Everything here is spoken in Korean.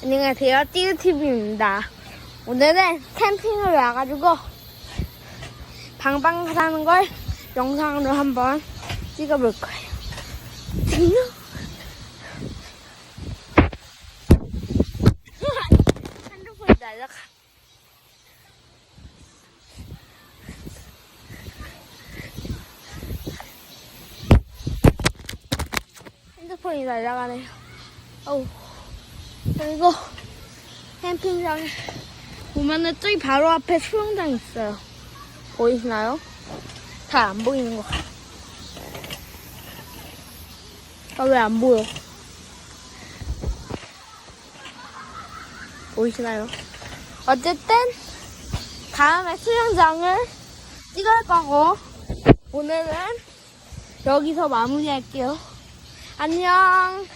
안녕하세요. 띠우TV입니다. 오늘은 캠핑을 와가지고 방방 사는 걸 영상으로 한번 찍어볼 거예요. 안녕. 핸드폰이 날아가. 핸드폰이 날아가네요. 어우. 그리고 캠핑장에 보면은 저기 바로 앞에 수영장 있어요. 보이시나요? 잘 안 보이는 것 같아요. 아, 왜 안 보여? 보이시나요? 어쨌든 다음에 수영장을 찍을 거고 오늘은 여기서 마무리할게요. 안녕.